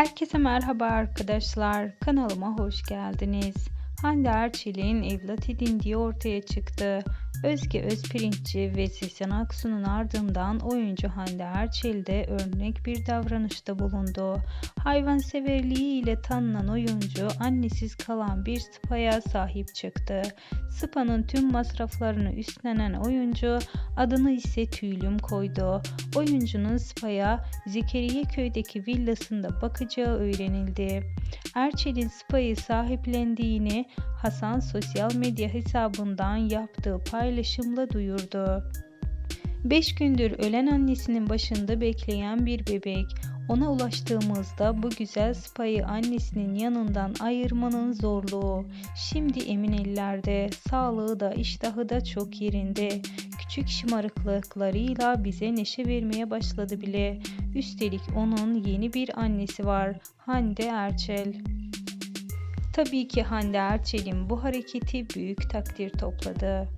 Herkese merhaba arkadaşlar. Kanalıma hoş geldiniz. Hande Erçel'in evlat edindiği ortaya çıktı. Özge Özpirinççi ve Sezen Aksu'nun ardından oyuncu Hande Erçel de örnek bir davranışta bulundu. Hayvanseverliği ile tanınan oyuncu annesiz kalan bir spaya sahip çıktı. Spa'nın tüm masraflarını üstlenen oyuncu adını ise Tüylüm koydu. Oyuncunun Spa'ya Zekeriye köydeki villasında bakacağı öğrenildi. Erçel'in Spa'yı sahiplendiğini Hasan sosyal medya hesabından yaptığı paylaşımla duyurdu. 5 gündür ölen annesinin başında bekleyen bir bebek. Ona ulaştığımızda bu güzel spayı annesinin yanından ayırmanın zorluğu. Şimdi emin ellerde, sağlığı da iştahı da çok yerinde. Küçük şımarıklıklarıyla bize neşe vermeye başladı bile. Üstelik onun yeni bir annesi var. Hande Erçel. Tabii ki Hande Erçel'in bu hareketi büyük takdir topladı.